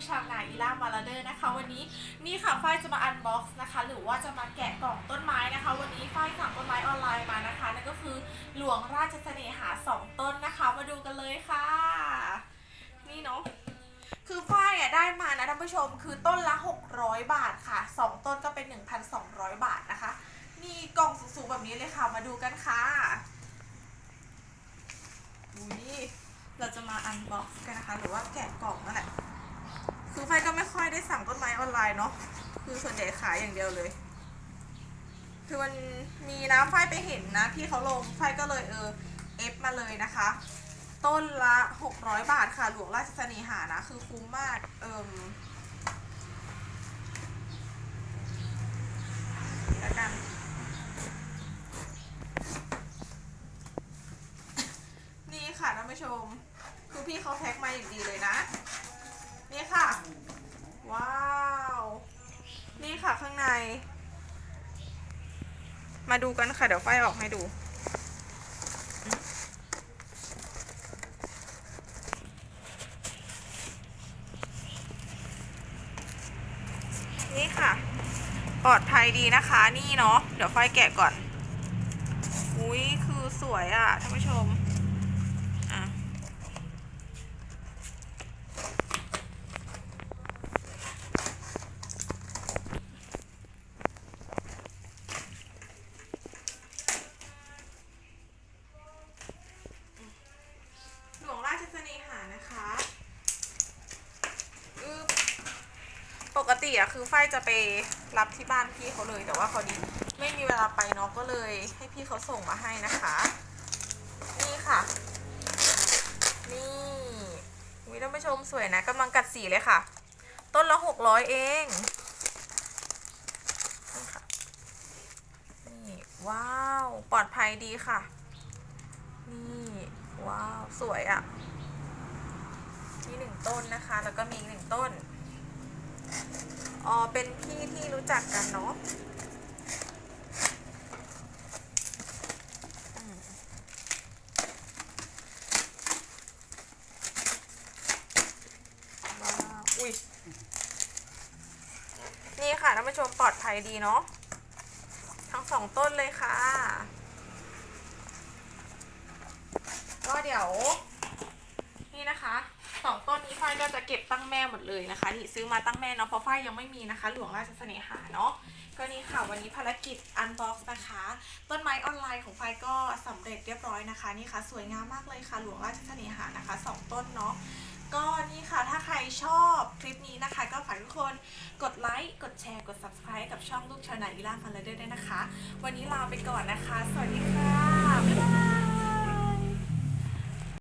กชาวนาอีล่ามาลาเดอร์นะคะ วันนี้นี่ค่ะฝ้ายจะมาอันบ็อกซ์นะคะ หรือว่าจะมาแกะกล่องต้นไม้นะคะ วันนี้ฝ้ายสั่งต้นไม้ออนไลน์มานะคะนั่นก็คือหลวงราชเสน่หาสองต้นนะคะ มาดูกันเลยค่ะ นี่เนาะคือฝ้ายอะได้มานะท่านผู้ชมคือต้นละ 600 บาทค่ะสองต้นก็เป็น 1,200 บาทนะคะมีกล่องสูงๆแบบนี้เลยค่ะมาดูกันค่ะอุ้ยเราจะมาอันบ็อกซ์กันนะคะ หรือว่าแกะกล่องนั่นแหละ คือไฟก็ไม่ค่อยได้สั่งต้นไม้ออนไลน์เนาะคือส่วนใหญ่ขายอย่างเดียวเลย คือมันมีนะไฟไปเห็นนะที่เขาลงไฟก็เลยเออเอฟมาเลยนะคะ ต้นละ 600 บาทค่ะหลวงราชสน่หานะ คือคุ้มมากเอิมแล้วกันนี่ค่ะท่านผู้ชม คือพี่เขาแพ็คมาอย่างดีเลยนะ นี่ค่ะ ว้าว นี่ค่ะข้างใน มาดูกันค่ะ เดี๋ยวไฟออกให้ดูนี่ค่ะ ปลอดภัยดีนะคะ นี่เนาะ เดี๋ยวไฟแกะก่อน อุ้ยคือสวยอะ่ะท่านผู้ชม อะ หลวงราชเสน่หานะคะอึ๊บ ปกติอะคือฝ้ายจะไปรับที่บ้านพี่เขาเลย แต่ว่าเขาดีไม่มีเวลาไปเนาะก็เลยให้พี่เขาส่งมาให้นะคะ นี่ค่ะ นี่วิท่านผู้ชมสวยนะกำลังกัดสีเลยค่ะ ต้นละหกร้อยเองนี่ค่ะนี่ว้าว ปลอดภัยดีค่ะ นี่ว้าว สวยอะ่ะนี่หนึ่งต้นนะคะ แล้วก็มีอีกหนึ่งต้น อ๋อ เป็นพี่ที่รู้จักกันเนาะอุ้ย นี่ค่ะท่านผู้ชมปลอดภัยดีเนาะ ทั้งสองต้นเลยค่ะ ก็เดี๋ยว นี่นะคะสองต้นนี้ฝ้ายก็จะเก็บตั้งแม่หมดเลยนะคะ นี่ซื้อมาตั้งแม่เนาะเพราะฝ้ายยังไม่มีนะคะ หลวงราชเสน่หาเนาะก็นี่ค่ะวันนี้ภารกิจอันบ็อกซ์นะคะ ต้นไม้ออนไลน์ของฝ้ายก็สำเร็จเรียบร้อยนะคะนี่ค่ะสวยงามมากเลยค่ะ หลวงราชเสน่หานะคะสองต้นเนาะก็นี่ค่ะถ้าใครชอบคลิปนี้นะคะ ก็ฝากทุกคนกดไลค์กดแชร์กด subscribe กับช่องลูกชาวนาอีล่าฟันเลเดอร์ด้วยนะคะ วันนี้ลาไปก่อนนะคะ สวัสดีค่ะบ๊ายบาย